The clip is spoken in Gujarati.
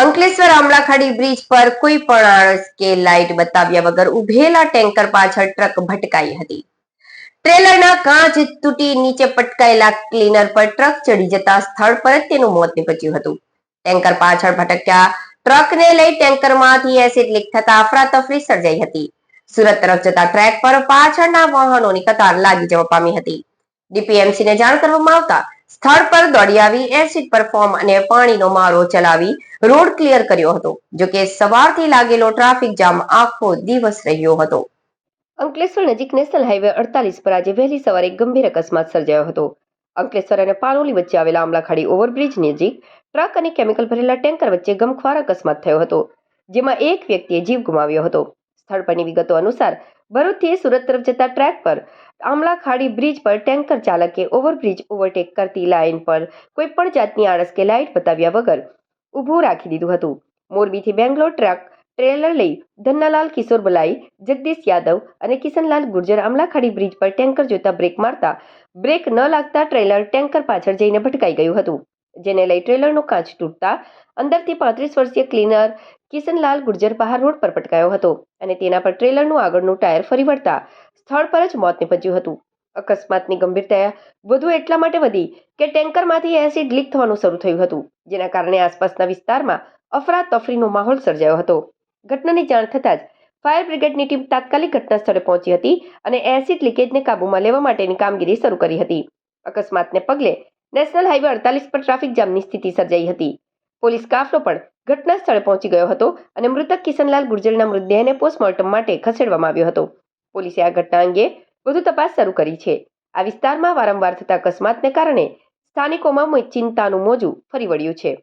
અંકલેશ્વર આમલાખાડી બ્રિજ પર કોઈ પણ આળસ કે લાઇટ બતાવ્યા વગર ઉભેલા ટેન્કર પાછળ ટ્રક ભટકાઈ હતી. ટ્રેલરના કાચ તૂટી નીચે પટકાયેલા ક્લીનર પર ટ્રક ચડી જતા સ્થળ પર જ તેનું મોત નીપજ્યું હતું. ટેન્કર પાછળ ભટક્યા ટ્રકને લઈ ટેન્કરમાંથી એસિડ લીક થતા અફરાતફરી સર્જાઈ હતી. સુરત તરફ જતા ટ્રેક પર પાછળના વાહનોની કતાર લાગી જવા પામી હતી. ડીપીએમસી ને જાણ કરવામાં આવતા સ્થળ પર દોડી આવી એસિડ પર ફોર્મ અને પાણીનો મારો ચલાવી રોડ ક્લિયર કર્યો હતો, જો કે સવારથી લાગેલો ટ્રાફિક જામ આખો દિવસ રહ્યો હતો. અંકલેશ્વર નજીક નેશનલ હાઈવે અડતાલીસ પર આજે વહેલી સવારે ગંભીર અકસ્માત સર્જાયો હતો. અંકલેશ્વર અને પાનોલી વચ્ચે આવેલા આમલાખાડી ઓવરબ્રિજ નજીક ટ્રક અને કેમિકલ ભરેલા ટેન્કર વચ્ચે ગમખ્વાર અકસ્માત થયો હતો, જેમાં એક વ્યક્તિએ જીવ ગુમાવ્યો હતો. સ્થળ પરની વિગતો અનુસાર, ભરૂચથી સુરત તરફ જતા ટ્રેક પર આમલાખાડી બ્રિજ પર ટેન્કર ચાલકે ઓવરબ્રિજ ઓવરટેક કરતી લાઇન પર કોઈ પણ જાતની આળસ કે લાઇટ બતાવ્યા વગર ઊભું રાખી દીધું હતું. મોરબીથી બેંગ્લોર ટ્રક ટ્રેલર લઈ ધન્નાલાલ કિશોર બલાઈ, જગદીશ યાદવ અને કિશનલાલ ગુર્જર આમલાખાડી બ્રિજ પર ટેન્કર જોતા બ્રેક મારતા બ્રેક ન લાગતા ટ્રેલર ટેન્કર પાછળ જઈને ભટકાઈ ગયું હતું. જેને લઈ ટ્રેલરનો કાચ તૂટતા અંદરથી પાંત્રીસ વર્ષીય ક્લીનર કિશનલાલ ગુર્જર બહાર રોડ પર પટકાયો હતો અને તેના પર ટ્રેલરનું આગળનું ટાયર ફરી વળતા સ્થળ પર જ મોત નિપજ્યું હતું. અકસ્માતની ગંભીરતા વધુ એટલા માટે વધી કે ટેન્કરમાંથી એસિડ લીક થવાનું શરૂ થયું હતું, જેના કારણે આસપાસના વિસ્તારમાં અફરાતફરીનો માહોલ સર્જાયો હતો. ઘટનાની જાણ થતાં જ ફાયર બ્રિગેડની ટીમ તાત્કાલિક ઘટના સ્થળે પહોંચી હતી અને એસિડ લીકેજને કાબૂમાં લેવા માટેની કામગીરી શરૂ કરી હતી. અકસ્માતને પગલે નેશનલ હાઈવે અડતાલીસ પર ટ્રાફિક જામની સ્થિતિ સર્જાઈ હતી. પોલીસ કાફલો પણ ઘટના સ્થળે પહોંચી ગયો હતો અને મૃતક કિશનલાલ ગુર્જરના મૃતદેહને પોસ્ટમોર્ટમ માટે ખસેડવામાં આવ્યો હતો. પોલીસે આ ઘટના અંગે વધુ તપાસ શરૂ કરી છે. આ વિસ્તારમાં વારંવાર થતા અકસ્માતને કારણે સ્થાનિકોમાં ચિંતાનું મોજું ફરી વળ્યું છે.